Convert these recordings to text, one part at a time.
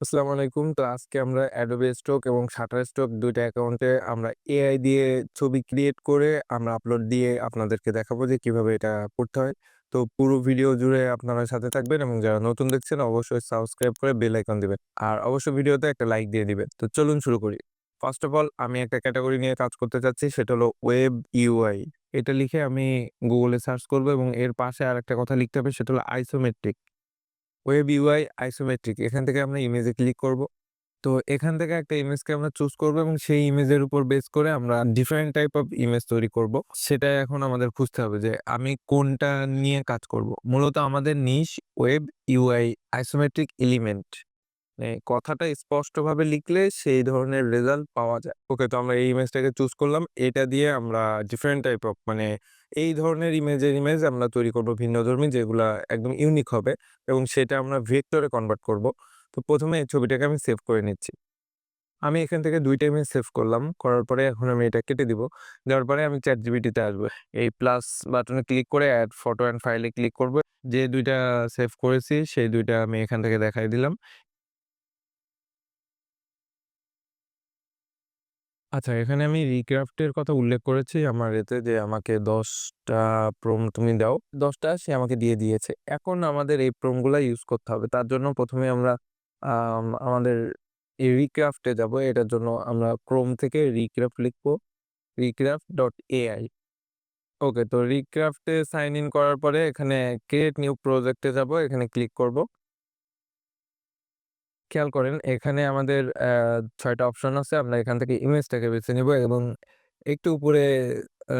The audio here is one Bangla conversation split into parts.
আসসালামু আলাইকুম। তো আজকে আমরা অ্যাডোবে Stock এবং Shutterstock ২ টা অ্যাকাউন্টে আমরা এআই দিয়ে ছবি ক্রিয়েট করে আমরা আপলোড দিয়ে আপনাদেরকে দেখাবো যে কীভাবে এটা করতে হয়। তো পুরো ভিডিও জুড়ে আপনারা সাথে থাকবেন এবং যারা নতুন দেখছেন অবশ্যই সাবস্ক্রাইব করে বেল আইকন দিবেন। আর অবশ্যই ভিডিওতে একটা লাইক দিয়ে দিবেন। তো চলুন শুরু করি। ফার্স্ট অফ অল আমি একটা ক্যাটাগরি নিয়ে কাজ করতে চাচ্ছি, সেটা হলো ওয়েব ইউআই। এটা লিখে আমি গুগলে সার্চ করব এবং এর পাশে আর একটা কথা লিখতে হবে, সেটা হলো আইসোমেট্রিক। ওয়েব ইউআই আইসোমেট্রিক এখান থেকে আমরা ইমেজে ক্লিক করব। তো এখান থেকে একটা ইমেজকে আমরা চুজ করব এবং সেই ইমেজের উপর বেস করে আমরা ডিফারেন্ট টাইপ অফ ইমেজ তৈরি করব। সেটা এখন আমাদের খুঁজতে হবে যে আমি কোনটা নিয়ে কাজ করব। মূলত আমাদের niche web UI isometric element. মানে কথাটা স্পষ্টভাবে লিখলে সেই ধরনের রেজাল্ট পাওয়া যায়। ওকে তো আমরা এই ইমেজটাকে চুজ করলাম। এটা দিয়ে আমরা ডিফারেন্ট টাইপ অফ মানে এই ধরনের ইমেজের ইমেজ আমরা তৈরি করব ভিন্নধর্মী যেগুলা একদম ইউনিক হবে এবং সেটা আমরা ভেক্টরে কনভার্ট করব। তো প্রথমে এই ছবিটাকে আমি সেভ করে নিচ্ছি। আমি এখান থেকে ২ টা ইমেজ সেভ করলাম। করার পরে এখন আমি এটা কেটে দিব। দেওয়ার পরে আমি ChatGPT তে আসব। এই প্লাস বাটনে ক্লিক করে অ্যাড ফটো অ্যান্ড ফাইলে ক্লিক করব। যে দুইটা সেভ করেছি, সেই দুইটা আমি এখান থেকে দেখাই দিলাম। আচ্ছা এখানে আমি রিক্রাফট এর কথা উল্লেখ করেছি আমার এতে যে আমাকে ১০ টা প্রম্পট তুমি দাও। ১০ টা সে আমাকে দিয়ে দিয়েছে। এখন আমাদের এই প্রম্পটগুলা ইউজ করতে হবে। তার জন্য ১ম এ আমরা, আম, আমাদের এই রিক্রাফট এ যাব। এটার জন্য আমরা ক্রোম থেকে রিক্রাফট লিখব। রিক্রাফট.এআই ওকে তো রিক্রাফট সাইন ইন করার পরে এখানে ক্রিয়েট নিউ প্রজেক্ট এ যাব। এখানে ক্লিক করব। খেয়াল করেন, এখানে আমাদের অ্যা ৬ অপশন আছে। আমরা এখান থেকে ইমেজটাকে বেছে নিব এবং একটু উপরে, আ,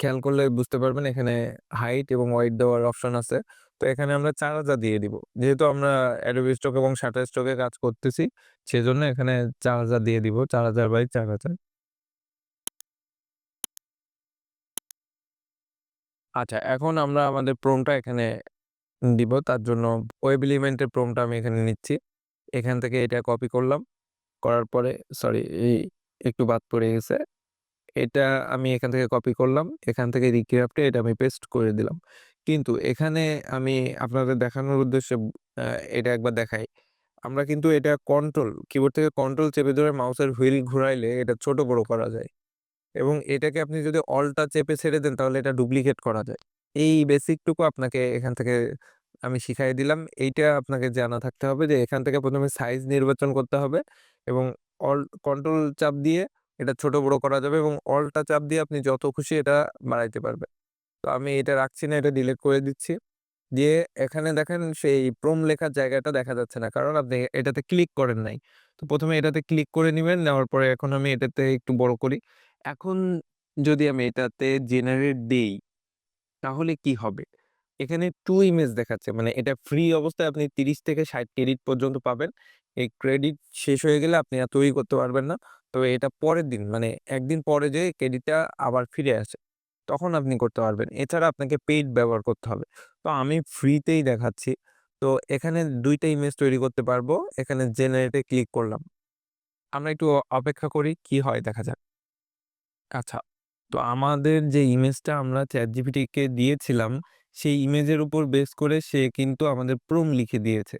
খেয়াল করলে বুঝতে পারবেন এখানে হাইট এবং ওয়েট দেওয়ার অপশন আছে। তো এখানে আমরা ৪০০০ দিয়ে দিব। যেহেতু আমরা Adobe Stock এবং Shutterstock এ কাজ করতেছি, সেজন্য এখানে ৪০০০ দিয়ে দিব। ৪০০০ বাই ৪০০০ আচ্ছা এখন আমরা আমাদের প্রম্পটটা এখানে দিব। তার জন্য ওয়েব এলিমেন্ট এর প্রম্পটটা আমি এখানে নিচ্ছি। এখান থেকে এটা কপি করলাম। করার পরে সরি এই একটু বাদ পড়ে গেছে। এটা আমি এখান থেকে কপি করলাম। এখান থেকে রিক্রাফট এটা আমি পেস্ট করে দিলাম। কিন্তু এখানে আমি আপনাদের দেখানোর উদ্দেশ্যে এটা একবার দেখাই। আমরা কিন্তু এটা কন্ট্রোল কিবোর্ড থেকে কন্ট্রোল চেপে ধরে মাউসের হুইল ঘুরাইলে এটা ছোট বড় করা যায়। এবং এটাকে আপনি যদি অল্টা চেপে ছেড়ে দেন, তাহলে এটা ডুপ্লিকেট করা যায়। এই বেসিক টুকু আপনাকে এখান থেকে আমি শিখাই দিলাম। এইটা আপনাকে জানা থাকতে হবে যে, এখান থেকে প্রথমে সাইজ নির্বাচন করতে হবে এবং অল কন্ট্রোল চাপ দিয়ে এটা ছোট বড় করা যাবে এবং অলটা চাপ দিয়ে আপনি যত খুশি এটা বাড়াইতে পারবেন। তো আমি এটা রাখছি না, এটা ডিলিট করে দিচ্ছি। দিয়ে এখানে দেখেন সেই প্রম্পট লেখার জায়গাটা দেখা যাচ্ছে না। কারণ আপনি এটাতে ক্লিক করেন নাই। তো প্রথমে এটাতে ক্লিক করে নেবেন, নেওয়ার পরে এখন আমি এটাতে একটু বড় করি। এখন যদি আমি এটাতে জেনারেট দেই, তাহলে কি হবে? এখানে 2 ইমেজ দেখাচ্ছে। মানে এটা ফ্রি অবস্থায় আপনি ৩০ থেকে ৬০ ক্রেডিট পর্যন্ত পাবেন। এই ক্রেডিট শেষ হয়ে গেলে আপনি আর তৈরি করতে পারবেন না। তবে এটা পরের দিন মানে একদিন পরে যেয়ে ক্রেডিটটা আবার ফিরে আসে। তখন আপনি করতে পারবেন। এছাড়া আপনাকে পেইড ব্যবহার করতে হবে। তো আমি ফ্রিতেই দেখাচ্ছি। তো এখানে ২ টা ইমেজ তৈরি করতে পারব। এখানে জেনারেটে ক্লিক করলাম। আমরা একটু অপেক্ষা করি কি হয় দেখা যাক। আচ্ছা। তো আমাদের যে ইমেজটা আমরা ChatGPT কে দিয়েছিলাম, সেই ইমেজের উপর বেস করে সে কিন্তু আমাদের প্রোম লিখে দিয়েছে।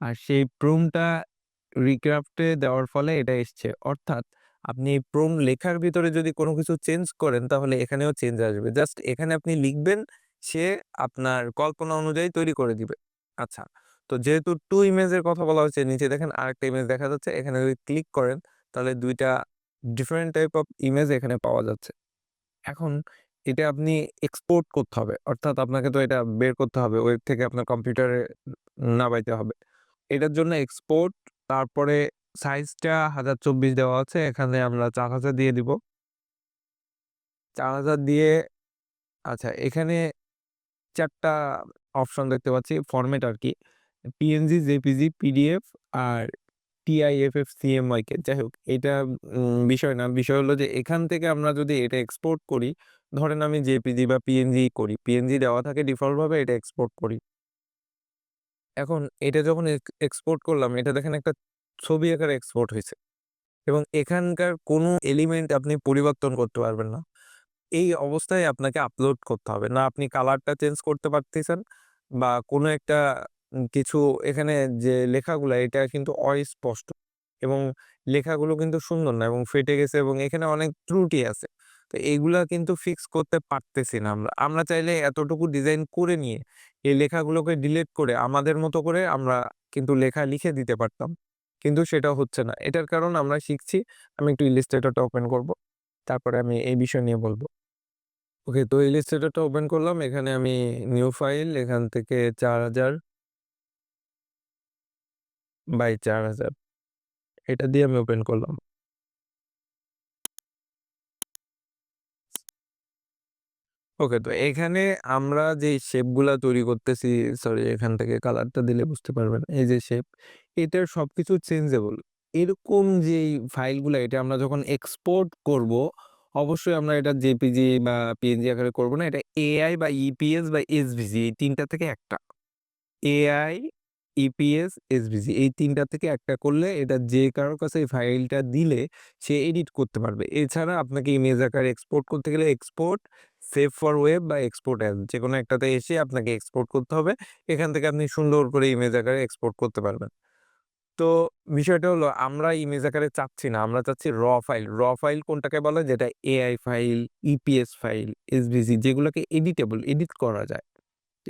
আর সেই প্রোমটা রিক্রাফট দেওয়ার ফলে এটা এসছে। অর্থাৎ আপনি এই প্রম্পট লেখার ভিতরে যদি কোনো কিছু চেঞ্জ করেন তাহলে এখানেও চেঞ্জ আসবে। জাস্ট এখানে আপনি লিখবেন, সে আপনার কল্পনা অনুযায়ী তৈরি করে দিবে। আচ্ছা। তো যেহেতু টু ইমেজের কথা বলা হয়েছে নিচে দেখেন আরেকটা ইমেজ দেখা যাচ্ছে। এখানে যদি ক্লিক করেন তাহলে দুইটা ডিফারেন্ট টাইপ অফ ইমেজ এখানে পাওয়া যাচ্ছে। এখন এটা আপনি এক্সপোর্ট করতে হবে। অর্থাৎ আপনাকে তো এটা বের করতে হবে। ওয়েব থেকে আপনার কম্পিউটারে নামাইতে হবে। এটার জন্য এক্সপোর্ট তারপরে সাইজটা ১০২৪ দেওয়া আছে। এখানে আমরা ৪০০০ দিয়ে দিব। ৪০০০ দিয়ে আচ্ছা এখানে চারটা অপশন দেখতে পাচ্ছি ফরমেট আরকি। পিএনজি, জেপিজি, পিডিএফ আর টিআইএফএফ, সিএমওয়াইকে। যাই হোক এটা বিষয় না। বিষয় হলো যে এখান থেকে আমরা যদি এটা এক্সপোর্ট করি, ধরেন আমি জেপিজি বা পিএনজি করি। পিএনজি দেওয়া থাকে ডিফল্ট ভাবে এটা এক্সপোর্ট করি। এখন এটা যখন এক্স এক্সপোর্ট করলাম এটা দেখেন একটা ছবি আকারে এক্সপোর্ট হইছে। এবং এখানকার কোনো এলিমেন্ট আপনি পরিবর্তন করতে পারবেন না। এই অবস্থায় আপনাকে আপলোড করতে হবে। না আপনি কালারটা চেঞ্জ করতে পারতেছেন বা কোনো একটা কিছু এখানে যে লেখাগুলো, এটা কিন্তু অস্পষ্ট এবং লেখাগুলো কিন্তু সুন্দর না এবং ফেটে গেছে এবং এখানে অনেক ত্রুটি আছে। তো এগুলা কিন্তু ফিক্স করতে পারতেছি না আমরা। আমরা চাইলে এতটুকু ডিজাইন করে নিয়ে এই লেখাগুলোকে ডিলিট করে আমাদের মতো করে আমরা কিন্তু লেখা লিখে দিতে পারতাম। কিন্তু সেটা হচ্ছে না। এটার কারণ আমরা শিখছি। আমি একটু ইলাস্ট্রেটরটা ওপেন করব। তারপরে আমি এই বিষয় নিয়ে বলব ওকে তো ইলাস্ট্রেটরটা ওপেন করলাম। এখানে আমি নিউ ফাইল এখান থেকে ৪০০০ বাই ৪০০০ এটা দিয়ে আমি ওপেন করলাম। ওকে তো এখানে আমরা যেই শেপগুলা তৈরি করতেছি, সরি এখান থেকে কালারটা দিলে বুঝতে পারবেন। এই যে শেপ, এটার সবকিছু চেঞ্জেবল। এরকম যেই ফাইলগুলা এটা আমরা যখন এক্সপোর্ট করব, অবশ্যই আমরা এটা জেপিজি বা পিএনজি আকারে করব না। এটা এআই বা ইপিএস বা এসভিজি এই তিনটা থেকে একটা। এআই, ইপিএস, এসভিজি এই ৩ টা থেকে একটা করলে এটা যে কারোর কাছে এই ফাইলটা দিলে সে এডিট করতে পারবে। এছাড়া আপনাকে ইমেজ আকারে এক্সপোর্ট করতে গেলে এক্সপোর্ট, সেভ ফর ওয়েব বা এক্সপোর্ট অ্যাজ যেকোনো একটাতে এসে আপনাকে এক্সপোর্ট করতে হবে। এখান থেকে আপনি সুন্দর করে ইমেজ আকারে এক্সপোর্ট করতে পারবেন। তো বিষয়টা হলো আমরা ইমেজ আকারে চাচ্ছি না। আমরা চাচ্ছি র ফাইল। র ফাইল কোনটাকে বলে? যেটা AI file, EPS file, SVG যেগুলোকে এডিটেবল, এডিট করা যায়।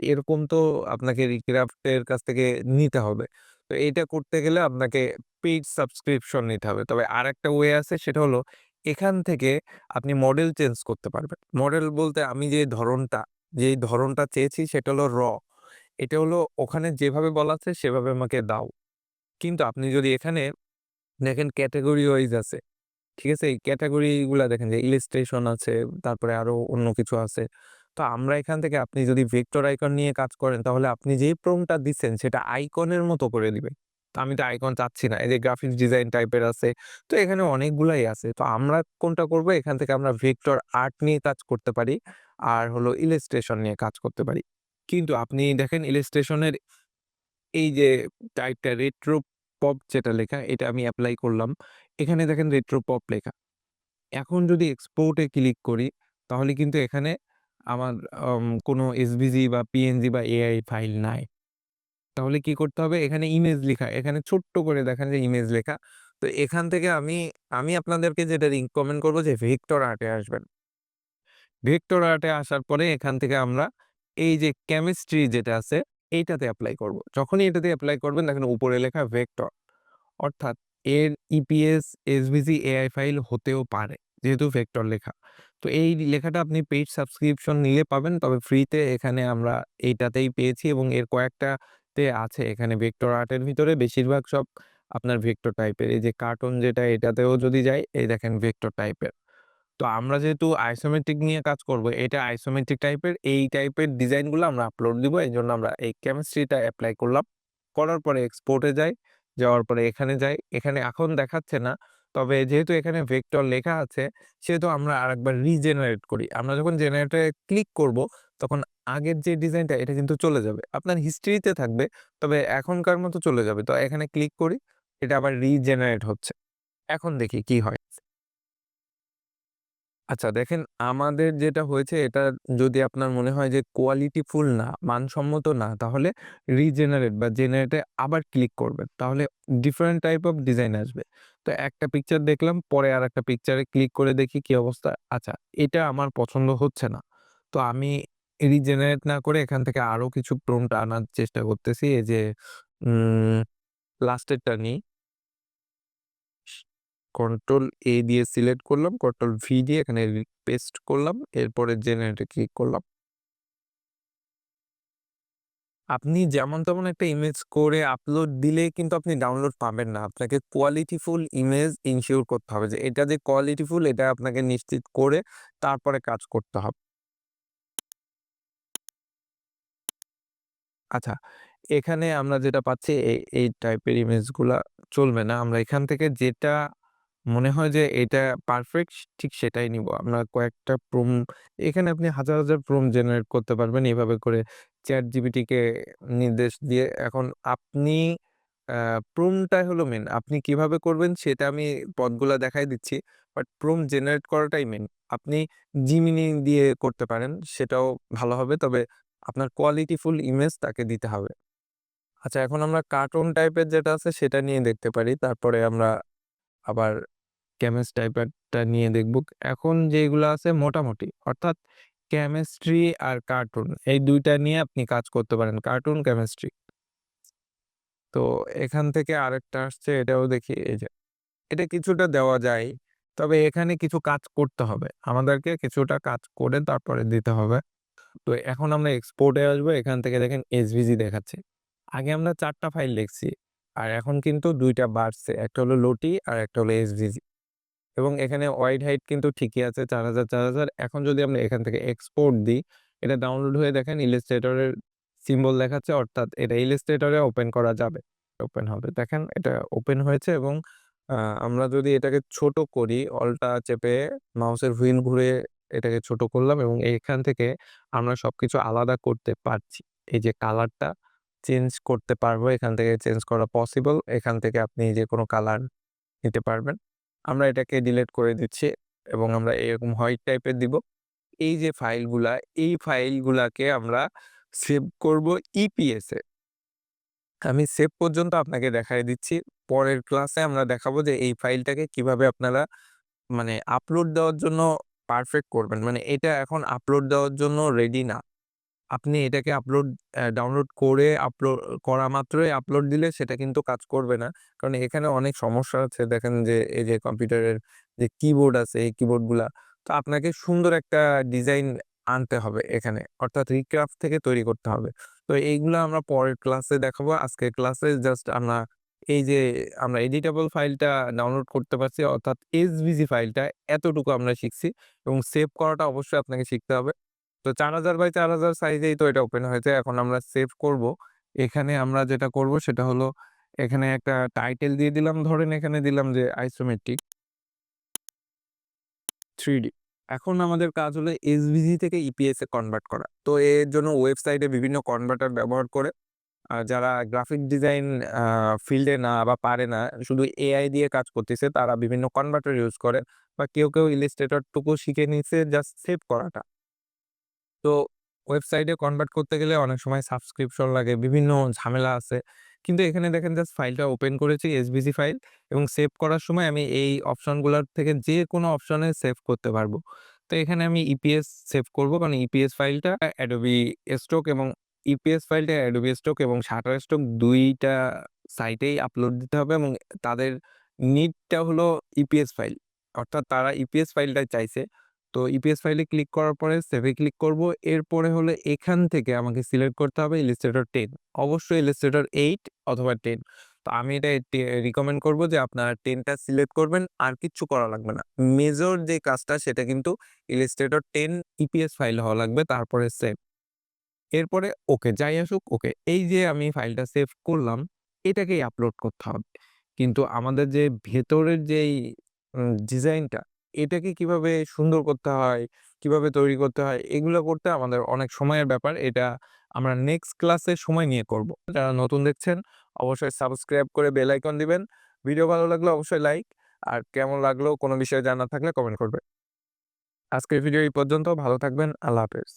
এরকম তো আপনাকে রিক্রাফ্টের কাছ থেকে নিতে হবে। তো এইটা করতে গেলে আপনাকে পেইড সাবস্ক্রিপশন নিতে হবে। তবে আরেকটা ওয়ে আছে সেটা হলো এখান থেকে আপনি মডেল চেঞ্জ করতে পারবেন। মডেল বলতে আমি যে ধরনটা, যেই ধরনটা চেয়েছি সেটা হলো র। এটা হলো ওখানে যেভাবে বলা আছে সেভাবে আমাকে দাও। কিন্তু আপনি যদি এখানে দেখেন ক্যাটেগরি ওয়াইজ আছে। ঠিক আছে? এই ক্যাটেগরি গুলা দেখেন যে ইলাস্ট্রেশন আছে, তারপরে আরও অন্য কিছু আছে। তো আমরা এখান থেকে আপনি যদি ভেক্টর আইকন নিয়ে কাজ করেন, তাহলে আপনি যে প্রম্পটটা দিচ্ছেন, সেটা আইকনের মতো করে দিবে। তো আমি তো আইকন চাচ্ছি না। এই যে গ্রাফিক্স ডিজাইন টাইপের আছে। তো এখানে অনেকগুলাই আছে। তো আমরা কোনটা করব? এখান থেকে আমরা ভেক্টর আর্ট নিয়ে কাজ করতে পারি। আর হলো ইলাস্ট্রেশন নিয়ে কাজ করতে পারি। কিন্তু আপনি দেখেন ইলাস্ট্রেশনের এই যে টাইপটা রেট্রো পপ যেটা লেখা, এটা আমি অ্যাপ্লাই করলাম। এখানে দেখেন রেট্রো পপ লেখা। এখন যদি এক্সপোর্টে ক্লিক করি, তাহলে কিন্তু এখানে আমার আম কোনো এসভিজি বা পিএনজি বা এআই ফাইল নাই। তাহলে কি করতে হবে? এখানে ইমেজ লেখা, এখানে ছোট্ট করে দেখেন যে ইমেজ লেখা। তো এখান থেকে আমি, আমি আপনাদেরকে যেটা রিকমেন্ড করব যে ভেক্টর আর্টে আসবেন। ভেক্টর আর্টে আসার পরে এখান থেকে আমরা এই যে কেমিস্ট্রি যেটা আছে এইটাতে এপ্লাই করব। যখনই এটাতে এপ্লাই করবেন দেখেন উপরে লেখা ভেক্টর। অর্থাৎ এর ইপিএস, এসভিজি, এআই ফাইল হতেও পারে। যেহেতু ভেক্টর লেখা। তো এই লেখাটা আপনি পেইড সাবস্ক্রিপশন নিলে পাবেন। তবে ফ্রিতে এখানে আমরা এইটাতেই পেয়েছি এবং এর কয়েকটাতে আছে এখানে ভেক্টর আর্টের ভিতরে বেশিরভাগ সব আপনার ভেক্টর টাইপের। এই যে কার্টুন যেটা, এটাতেও যদি যাই, এই দেখেন ভেক্টর টাইপের। তো আমরা যেহেতু আইসোমেট্রিক নিয়ে কাজ করব, এটা আইসোমেট্রিক টাইপের এই টাইপের ডিজাইনগুলো আমরা আপলোড দিব। এই জন্য আমরা এই কেমিস্ট্রিটা অ্যাপ্লাই করলাম। করার পরে এক্সপোর্টে যাই। যাওয়ার পরে এখানে যাই। এখানে এখন দেখাচ্ছে না। তবে যেহেতু এখানে ভেক্টর লেখা আছে, সেহেতু আমরা আরেকবার রিজেনারেট করি। আমরা যখন জেনারেটরে ক্লিক করব, তখন আগের যে ডিজাইনটা এটা কিন্তু চলে যাবে। আপনার হিস্ট্রিতে থাকবে। তবে এখনকার মতো চলে যাবে। তো এখানে ক্লিক করি। এটা আবার রিজেনারেট হচ্ছে। এখন দেখি কি হয়। আচ্ছা দেখেন আমাদের যেটা হয়েছে এটা যদি আপনার মনে হয় যে কোয়ালিটিফুল না, মানসম্মত না তাহলে রিজেনারেট বা জেনারেটে আবার ক্লিক করবেন। তাহলে ডিফারেন্ট টাইপ অফ ডিজাইন আসবে। তো একটা পিকচার দেখলাম, পরে আরেকটা পিকচারে ক্লিক করে দেখি কি অবস্থা। আচ্ছা এটা আমার পছন্দ হচ্ছে না। তো আমি রিজেনারেট না করে এখান থেকে আরও কিছু প্রম্পট আনার চেষ্টা করতেছি। এই যে লাস্টেরটা নিই। কন্ট্রোল এ দিয়ে সিলেক্ট করলাম। কন্ট্রোল ভি দিয়ে এখানে পেস্ট করলাম। এরপরে জেনারেট ক্লিক করলাম। আপনি যেমন তেমন একটা ইমেজ করে আপলোড দিলে কিন্তু আপনি ডাউনলোড পাবেন না। আপনাকে কোয়ালিটিফুল ইমেজ এনশিওর করতে হবে যে এটা যে কোয়ালিটিফুল এটা আপনাকে নিশ্চিত করে তারপরে কাজ করতে হবে। আচ্ছা, এখানে আমরা যেটা পাচ্ছি এই টাইপের ইমেজগুলা চলবে না। আমরা এখান থেকে যেটা মনে হয় যে এটা পারফেক্ট ঠিক সেটাই নিব। আমরা কয়েকটা প্রম এখানে আপনি হাজার, হাজার প্রম্পট জেনারেট করতে পারবেন এভাবে করে ChatGPT কে নির্দেশ দিয়ে। এখন আপনি আ প্রম্পটটাই হলো মেইন। আপনি কীভাবে করবেন সেটা আমি পথগুলা দেখায় দিচ্ছি। বাট প্রম্পট জেনারেট করাটাই মেইন। আপনি Gemini দিয়ে করতে পারেন। সেটাও ভালো হবে। তবে আপনার কোয়ালিটিফুল ইমেজ তাকে দিতে হবে। আচ্ছা এখন আমরা কার্টুন টাইপের যেটা আছে সেটা নিয়ে দেখতে পারি। তারপরে আমরা আবার কেমিস্ট টাইপেরটা নিয়ে দেখব। এখন যেগুলা আছে মোটামুটি অর্থাৎ কেমিস্ট্রি আর কার্টুন এই দুইটা নিয়ে আপনি কাজ করতে পারেন। Cartoon, chemistry. তো এখান থেকে আরেকটা আসছে এটাও দেখি এই যে এটা কিছুটা দেওয়া যায়। তবে এখানে কিছু কাজ করতে হবে। আমাদেরকে কিছুটা কাজ করে তারপরে দিতে হবে। তো এখন আমরা এক্সপোর্টে আসব। এখান থেকে দেখেন এসভিজি দেখাচ্ছে। আগে আমরা চারটা ফাইল লিখছি। আর এখন কিন্তু দুইটা বাড়ছে। একটা হলো লোটি আর একটা হলো এসভিজি। এবং এখানে ওয়াইড হাইট কিন্তু ঠিকই আছে ৪০০০ ৪০০০ এখন যদি আমরা এখান থেকে এক্সপোর্ট দিই, এটা ডাউনলোড হয়ে দেখেন ইলাস্ট্রেটর এর সিম্বল দেখাচ্ছে অর্থাৎ এটা ইলাস্ট্রেটর ওপেন করা যাবে। ওপেন হবে। দেখেন এটা ওপেন হয়েছে এবং আমরা যদি এটাকে ছোট করি অল্টা চেপে মাউসের হুইল ঘুরে এটাকে ছোট করলাম এবং এখান থেকে আমরা সবকিছু আলাদা করতে পারছি। এই যে কালারটা চেঞ্জ করতে পারব। এখান থেকে চেঞ্জ করা পসিবল। এখান থেকে আপনি যে কোনো কালার নিতে পারবেন। আমরা এটাকে ডিলিট করে দিচ্ছি এবং আমরা এরকম হোয়াইট টাইপের দিব। এই যে ফাইলগুলা, এই ফাইলগুলাকে আমরা সেভ করব ইপিএস। আমি সেভ পর্যন্ত আপনাকে দেখাই দিচ্ছি। পরের ক্লাসে আমরা দেখাবো যে এই ফাইলটাকে কীভাবে আপনারা মানে আপলোড দেওয়ার জন্য পারফেক্ট করবেন। মানে এটা এখন আপলোড দেওয়ার জন্য রেডি না। আপনি এটাকে আপলোড ডাউনলোড করে আপলোড করা মাত্রই আপলোড দিলে সেটা কিন্তু কাজ করবে না। কারণ এখানে অনেক সমস্যা আছে। দেখেন যে, এই যে কম্পিউটারের যে কিবোর্ড আছে, এই কিবোর্ডগুলা। তো আপনাকে সুন্দর একটা ডিজাইন আনতে হবে এখানে। অর্থাৎ রিক্রাফট থেকে তৈরি করতে হবে। তো এইগুলা আমরা পরের ক্লাসে দেখাবো। আজকের ক্লাসে জাস্ট আমরা এই যে, আমরা এডিটেবল ফাইলটা ডাউনলোড করতে পারছি অর্থাৎ এসভিজি ফাইলটা এতটুকু আমরা শিখছি এবং সেভ করাটা অবশ্যই আপনাকে শিখতে হবে। তো ৪০০০ বাই ৪০০০ সাইজেই তো এটা ওপেন হয়েছে। এখন আমরা সেভ করব। এখানে আমরা যেটা করব সেটা হলো এখানে একটা টাইটেল দিয়ে দিলাম ধরেন এখানে দিলাম যে আইসোমেট্রিক 3D এখন আমাদের কাজ হলো এসভিজি থেকে ইপিএস এ কনভার্ট করা। তো এর জন্য ওয়েবসাইটে বিভিন্ন কনভার্টার ব্যবহার করে যারা গ্রাফিক ডিজাইন ফিল্ডে না বা পারে না শুধু এআই দিয়ে কাজ করতেছে তারা বিভিন্ন কনভার্টার ইউজ করে বা কেউ, কেউ ইলাস্ট্রেটর টুকু শিখে নিছে জাস্ট সেভ করাটা। তো ওয়েবসাইটে কনভার্ট করতে গেলে অনেক সময় সাবস্ক্রিপশন লাগে, বিভিন্ন ঝামেলা আছে। কিন্তু এখানে দেখেন জাস্ট ফাইলটা ওপেন করেছি এসভিজি ফাইল এবং সেভ করার সময় আমি এই অপশনগুলার থেকে যে কোনো অপশনে সেভ করতে পারব। তো এখানে আমি ইপিএস সেভ করব কারণ ইপিএস ফাইলটা অ্যাডোবি স্টক এবং ইপিএস ফাইলটা অ্যাডোবি স্টক এবং শাটারস্টক ২ দুইটা সাইটেই আপলোড দিতে হবে এবং তাদের নিডটা হলো ইপিএস ফাইল। অর্থাৎ তারা ইপিএস ফাইলটাই চাইছে। তো ইপিএস ফাইলে ক্লিক করার পরে সেভে ক্লিক করব। এরপরে হলে এখান থেকে আমাকে সিলেক্ট করতে হবে ইলাস্ট্রেটর 10 অবশ্যই ইলাস্ট্রেটর 8 অথবা টেন তো আমি এটা রিকমেন্ড করব যে আপনারা টেনটা সিলেক্ট করবেন, আর কিচ্ছু করা লাগবে না। মেজর যে কাজটা সেটা কিন্তু ইলাস্ট্রেটর 10 ইপিএস ফাইল হওয়া লাগবে, তারপরে সেভ। এরপরে ওকে যাই আসুক ওকে। এই যে আমি ফাইলটা সেভ করলাম, এটাকেই আপলোড করতে হবে। কিন্তু আমাদের যে ভেতরের যেই ডিজাইনটা এটাকে কীভাবে সুন্দর করতে হয়, কীভাবে তৈরি করতে হয় এগুলো করতে আমাদের অনেক সময়ের ব্যাপার। এটা আমরা নেক্সট ক্লাসে সময় নিয়ে করব। যারা নতুন দেখছেন অবশ্যই সাবস্ক্রাইব করে বেল আইকন দিবেন। ভিডিও ভালো লাগলে অবশ্যই লাইক আর কেমন লাগল কোনো বিষয়ে জানার থাকলে কমেন্ট করবে আজকের ভিডিও এই পর্যন্ত ভালো থাকবেন। আল্লাহ হাফেজ।